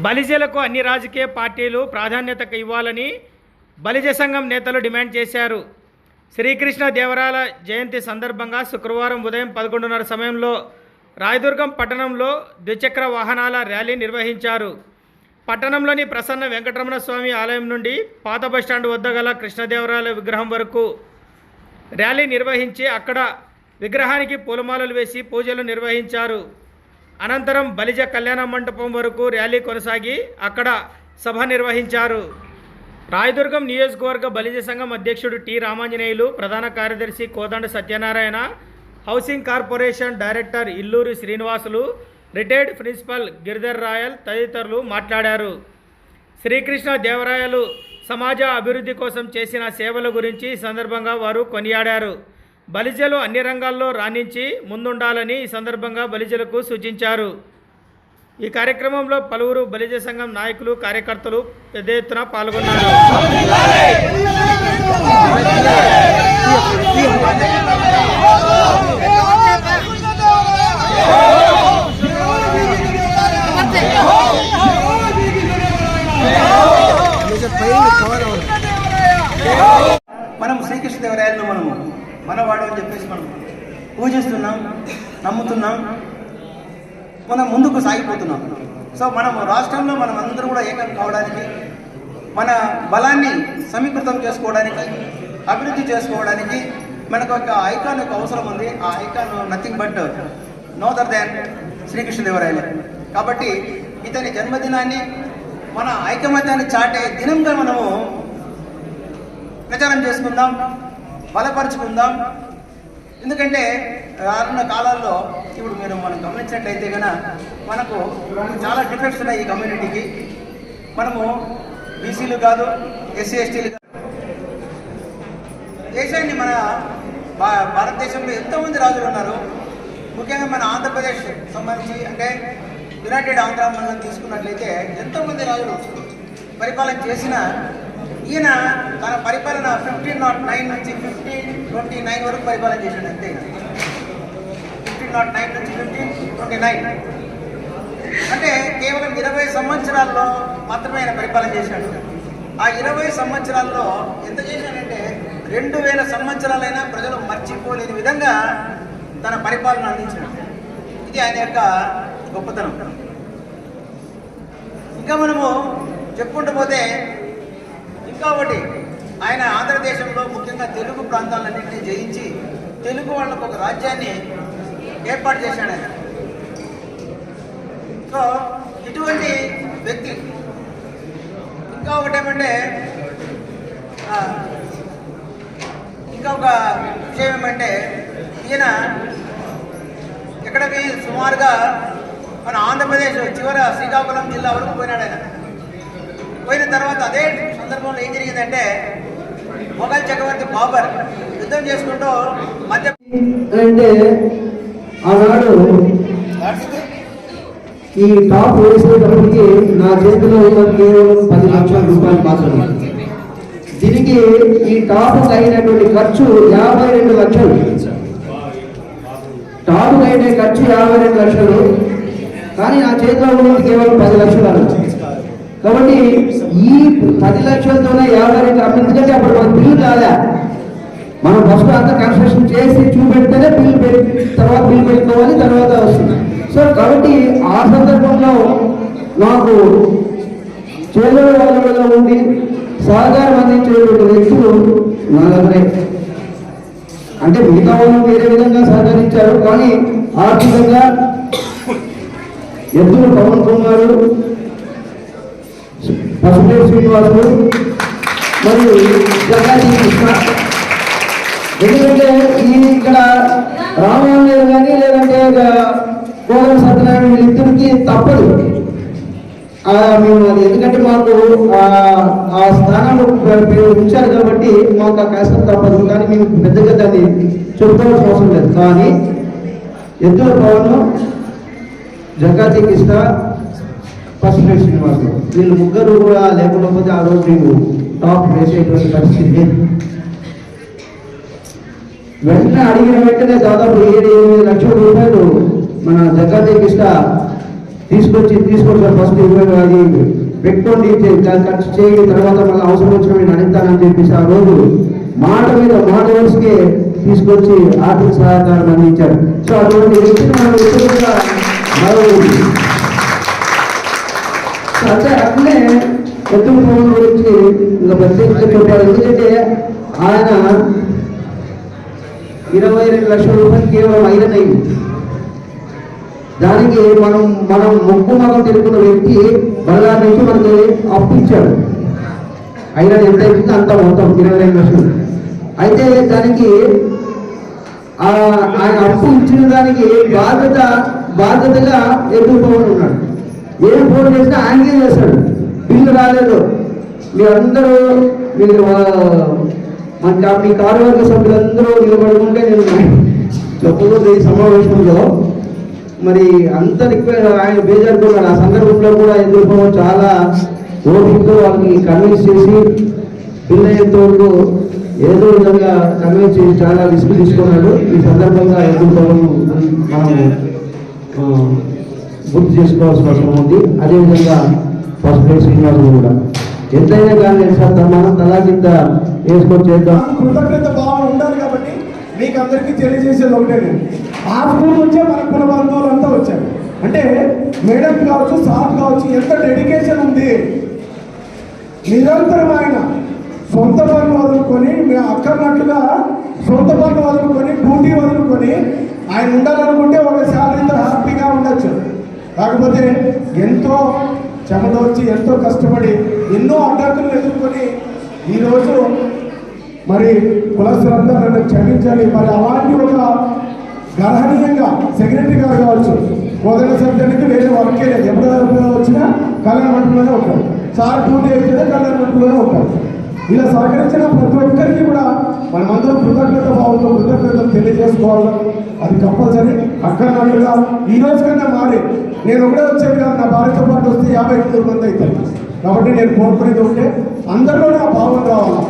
బలిజలకు అన్ని రాజకీయ పార్టీలు ప్రాధాన్యత ఇవ్వాలని బలిజ సంఘం నేతలు డిమాండ్ చేశారు. శ్రీకృష్ణ దేవరాల జయంతి సందర్భంగా శుక్రవారం ఉదయం పదకొండున్నర సమయంలో రాయదుర్గం పట్టణంలో ద్విచక్ర వాహనాల ర్యాలీ నిర్వహించారు. పట్టణంలోని ప్రసన్న వెంకటరమణ స్వామి ఆలయం నుండి పాత బస్టాండ్ వద్ద గల కృష్ణదేవరాయల విగ్రహం వరకు ర్యాలీ నిర్వహించి అక్కడ విగ్రహానికి పూలమాలలు వేసి పూజలు నిర్వహించారు. అనంతరం బలిజ కళ్యాణ మండపం వరకు ర్యాలీ కొనసాగి అక్కడ సభ నిర్వహించారు. రాయదుర్గం నియోజకవర్గ బలిజ సంఘం అధ్యక్షుడు టి రామాంజనేయులు ప్రధాన కార్యదర్శి Kodanda Satyanarayana housing corporation director Illuri Srinivasulu retired principal Giridhar Rayal తదితరులు మాట్లాడారు. శ్రీకృష్ణ దేవరాయలు సమాజ అభివృద్ధి కోసం చేసిన సేవల గురించి సందర్భంగా వారు కొనియాడారు. బలిజలు అన్ని రంగాల్లో రాణించి ముందుండాలని ఈ సందర్భంగా బలిజలకు సూచించారు. ఈ కార్యక్రమంలో పలువురు బలిజ సంఘం నాయకులు కార్యకర్తలు పెద్ద ఎత్తున పాల్గొన్నారు. మనం శ్రీకృష్ణదేవరాయలను మనము మనవాడు అని చెప్పేసి మనం పూజిస్తున్నాం నమ్ముతున్నాం మనం ముందుకు సాగిపోతున్నాం. సో మనం రాష్ట్రంలో మనం అందరూ కూడా ఏకం కావడానికి మన బలాన్ని సమీకృతం చేసుకోవడానికి అభివృద్ధి చేసుకోవడానికి మనకు ఒక ఐకాన్ యొక్క అవసరం ఉంది. ఆ icon nothing but no other than Srikrishnadevarayalu. కాబట్టి ఇతని జన్మదినాన్ని మన ఐకమత్యాన్ని చాటే దినంగా మనము ప్రచారం చేసుకుందాం. బలపరుచుకుందాం. ఎందుకంటే రానున్న కాలాల్లో ఇప్పుడు మీరు మనం గమనించినట్లయితే కనుక మనకు చాలా డిఫెక్ట్స్ ఉన్నాయి ఈ కమ్యూనిటీకి. మనము బీసీలు కాదు ఎస్సీ ఎస్టీలు కాదు. దేశాన్ని మన భా- భారతదేశంలో ఎంతోమంది రాజులు ఉన్నారు. ముఖ్యంగా మన ఆంధ్రప్రదేశ్ సంబంధించి అంటే యునైటెడ్ ఆంధ్ర మనం తీసుకున్నట్లయితే ఎంతోమంది రాజులు పరిపాలన చేసిన ఈయన తన పరిపాలన ఫిఫ్టీన్ నాట్ నైన్ నుంచి ఫిఫ్టీన్ ట్వంటీ నైన్ వరకు పరిపాలన చేశాడు అంతే. ఫిఫ్టీన్ నాట్ నైన్ నుంచి ఫిఫ్టీన్ ట్వంటీ నైన్ అంటే కేవలం ఇరవై సంవత్సరాల్లో మాత్రమే ఆయన పరిపాలన చేశాడు. ఆ ఇరవై సంవత్సరాల్లో ఎంత చేశాడంటే రెండు వేల సంవత్సరాలైనా ప్రజలు మర్చిపోలేని విధంగా తన పరిపాలన అందించాడు. ఇది ఆయన యొక్క గొప్పతనం. ఇంకా మనము చెప్పుకుంటూ పోతే ఇంకా ఒకటి ఆయన ఆంధ్రదేశంలో ముఖ్యంగా తెలుగు ప్రాంతాలన్నింటినీ జయించి తెలుగు వాళ్ళకు ఒక రాజ్యాన్ని ఏర్పాటు చేశాడు ఆయన. సో ఇటువంటి వ్యక్తి ఇంకా ఒకటి ఏమంటే ఇంకా ఒక విషయం ఏమంటే ఈయన ఎక్కడికి సుమారుగా మన ఆంధ్రప్రదేశ్ చివర శ్రీకాకుళం జిల్లా వరకు పోయినాడు ఆయన. పోయిన తర్వాత అదే సందర్భంలో ఏం జరిగిందంటే మొఘల్ చక్రవర్తి బాబర్ యుద్ధం చేసుకుంటూ మధ్య అంటే ఆనాడు ఈ టాప్ వేసేటప్పటికి నా చేతిలో ఉన్న కేవలం పది లక్షల రూపాయలు మాత్రమే. దీనికి ఈ టాప్ అయినటువంటి ఖర్చు యాభై రెండు లక్షలు. టాప్ అయిన ఖర్చు యాభై రెండు లక్షలు. కానీ నా చేతిలో ఉన్నది కేవలం పది లక్షలు అన్నమాట. కాబట్టి ఈ పది లక్షలతోనే యాభై రెండు ఎందుకంటే అప్పుడు మన బిల్లు రాలే. మనం ఫస్ట్ అంతా కన్స్ట్రక్షన్ చేసి చూపెడితేనే బిల్లు పెట్టి తర్వాత బిల్లు పెట్టుకోవాలి తర్వాత వస్తుంది. సో కాబట్టి ఆ సందర్భంలో నాకు చేలో వాళ్ళలో ఉండి సహకారం అందించేటువంటి వ్యక్తులు నలుగురే అంటే మిగతా వాళ్ళు వేరే విధంగా సహకరించారు కానీ ఆర్థికంగా ఎద్దులు పవన్ కుమారు వసుదేవ్ శ్రీనివాసులు మరియు జగాజీ కృష్ణ. ఎందుకంటే ఈ ఇక్కడ రామాయణం కానీ లేదంటే కోదం సత్యనారాయణ వీళ్ళిద్దరికి తప్పదు. మేము అది ఎందుకంటే మాకు ఆ స్థానంలో మీరు ఉంచారు కాబట్టి మాకు ఆ కష్టం తప్పదు. కానీ మేము పెద్దగా దాన్ని చెప్పుకోవాల్సిన అవసరం లేదు. కానీ ఎద్దుల పవన్ జగతి కృష్ణ ఫస్ట్ ప్లేస్ శ్రీనివాసు వీళ్ళు ముగ్గురు కూడా లేకపోతే ఆ రోజు నీవు టాప్ వేసేటువంటి పరిస్థితి వెంటనే అడిగిన వెంటనే దాదాపు ఏడు ఎనిమిది లక్షల రూపాయలు మన దగ్గర కృష్ణ తీసుకొచ్చి తీసుకొచ్చి ఫస్ట్ ఇరవై అది పెట్టుకోండి ఖర్చు చేయని తర్వాత మళ్ళీ అవసరం వచ్చిన నేను అడుగుతానని చెప్పేసి ఆ రోజు మాట మీద మాట వరుసకే తీసుకొచ్చి ఆర్థిక సహకారం అందించారు సో అటువంటి వ్యక్తిని మనం వ్యక్తిగతంగా మరవకూడదు. అంటే అట్లే ఎత్తుల పవన్ గురించి ఇంకా ప్రత్యేకంగా చెప్పాలి ఎందుకంటే ఆయన ఇరవై రెండు లక్షల రూపాయలు కేవలం అయినది దానికి మనం మనం ముక్కు మగం తెలుపుకున్న వ్యక్తి బళ్ళారి నుంచి మనకి అప్పు ఇచ్చాడు అయినా ఎంత అవుతుందో అంత మొత్తం ఇరవై రెండు లక్షలు అయితే దానికి ఆ ఆయన అప్పు ఇచ్చిన దానికి బాధ్యత బాధ్యతగా ఎదురు ఉన్నాడు ఏం ఫోన్ చేసినా ఆయనకే చేస్తాడు. బిల్లు రాలేదు. మీరందరూ మీరు మన మీ కార్యవర్గ సభ్యులందరూ నిలబడుకుంటే నేను చెప్పకూడదు ఈ సమావేశంలో మరి అంత రిక్వెస్ట్ ఆయన బేజారుకున్నాడు ఆ సందర్భంలో కూడా ఎదుర్కోవడం చాలా ఓపికతో వాళ్ళని కన్విన్స్ చేసి బిల్ వరకు ఏదో విధంగా కన్విన్స్ చేసి చాలా రిస్క్ తీసుకున్నాడు. ఈ సందర్భంగా ఎదుర్కోవడం మనం గుర్తు చేసుకోవాల్సిన అవసరం ఉంది. అదేవిధంగా ఫస్ట్ ప్లేస్ శ్రీనివాసులు కూడా. ఎంతైనా కానీ సార్ మనం తలా కింద వేసుకొని చేద్దాం. కృతజ్ఞత భావన ఉండాలి కాబట్టి మీకు అందరికీ తెలియజేసేది ఒకటే ఆ స్కూల్ నుంచే మన కుల బంధువులు అంతా వచ్చారు అంటే మేడం కావచ్చు సార్ కావచ్చు ఎంత డెడికేషన్ ఉంది. నిరంతరం ఆయన సొంత పనులు వదులుకొని మేము అక్కర్నట్లుగా సొంత పనులు వదులుకొని డ్యూటీ వదులుకొని ఆయన ఉండాలనుకుంటే ఒక శాలరీతో హ్యాపీగా ఉండొచ్చు. కాకపోతే ఎంతో చెమటోర్చి ఎంతో కష్టపడి ఎన్నో అడ్డంకులు ఎదుర్కొని ఈరోజు మరి కులస్తులందరూ నన్ను క్షమించాలి. మరి అలాంటి ఒక గర్హనీయంగా సెక్రటరీ గారు కావచ్చు కోదల సబ్జెక్టు వేరే వర్కే లేదు ఎప్పుడు వచ్చినా కళ్యాణ మండపంలోనే ఉంటారు. సార్ డ్యూటీ అయితే కళ్యాణ మండపంలోనే ఉంటారు. ఇలా సహకరించిన ప్రతి ఒక్కరికి కూడా మనమందరం కృతజ్ఞత భావంతో కృతజ్ఞతలు తెలియజేసుకోవాలి. అది కంపల్సరీ అక్కడన్నట్టుగా ఈ రోజు కన్నా మారి. నేను ఒకటే వచ్చాను కాదు నా భార్యతో పాటు వస్తే యాభై ఎనిమిది మంది అవుతారు. కాబట్టి నేను కోరుకునేది ఉంటే అందరిలో నా భావం కావాలి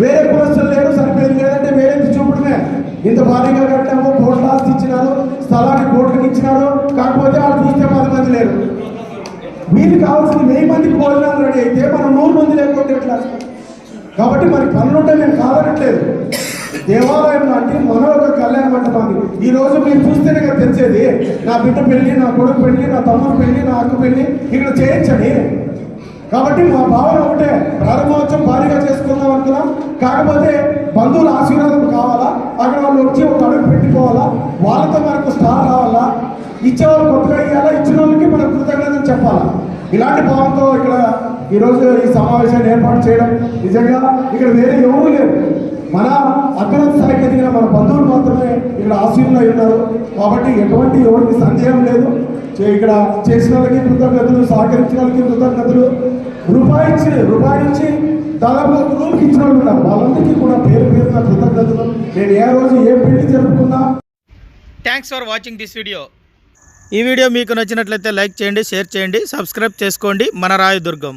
వేరే కులస్తులు లేరు సరిపోయింది లేదంటే వేరే చూపడమే ఇంత భారీగా కట్టాము కోట్ల ఆస్తి ఇచ్చినారు స్థలాన్ని కోట్లకి ఇచ్చినారు కాకపోతే వాళ్ళు చూస్తే పది మంది లేరు వీళ్ళు కావాల్సింది వెయ్యి మందికి భోజనాలు రెడీ అయితే మనం నూరు మంది లేకుంటే ఎట్లా కాబట్టి మరి పనులుంటే నేను కాదనట్లేదు. దేవాలయం లాంటి మన ఒక కళ్యాణ మండపాన్ని. ఈ రోజు మీరు చూస్తేనే కదా తెలిసేది. నా బిడ్డ పెళ్ళి నా కొడుకు పెళ్ళి నా తమ్ముడు పెళ్ళి నా అక్క పెళ్ళి ఇక్కడ చేయించండి. కాబట్టి మా భావన ఒకటే ప్రారంభోత్సవం భారీగా చేసుకుందాం అనుకున్నాం. కాకపోతే బంధువుల ఆశీర్వాదం కావాలా? అక్కడ వాళ్ళు వచ్చి ఒక అడుగు పెట్టిపోవాలా? వాళ్ళతో మనకు స్టార్ రావాలా? ఇచ్చేవాళ్ళు కొత్తగా ఇవ్వాలా ఇచ్చిన వాళ్ళకి మనం కృతజ్ఞతలు చెప్పాలా? ఇలాంటి భావంతో ఇక్కడ ఈరోజు ఈ సమావేశాన్ని ఏర్పాటు చేయడం నిజంగా ఇక్కడ వేరే ఎవరు లేరు. మన అగ్రత స్థాయికి ఎదిగిన మన బంధువులు మాత్రమే ఇక్కడ ఆశీనులై ఉన్నారు. కాబట్టి ఎటువంటి ఎవరికి సందేహం లేదు. ఇక్కడ చేసిన వాళ్ళకి కృతజ్ఞతలు సహకరించిన వాళ్ళకి కృతజ్ఞతలు. రూపాయించి రూపాయించి దాదాపు ఒక రూమ్కి ఇచ్చిన వాళ్ళు ఉన్నారు. వాళ్ళందరికీ కూడా పేరు పేరున కృతజ్ఞతలు. నేను ఏ రోజు ఏ పెళ్ళి జరుపుకున్నా thanks for watching this video ఈ వీడియో మీకు నచ్చినట్లయితే లైక్ చేయండి షేర్ చేయండి సబ్స్క్రైబ్ చేసుకోండి. మన రాయదుర్గం.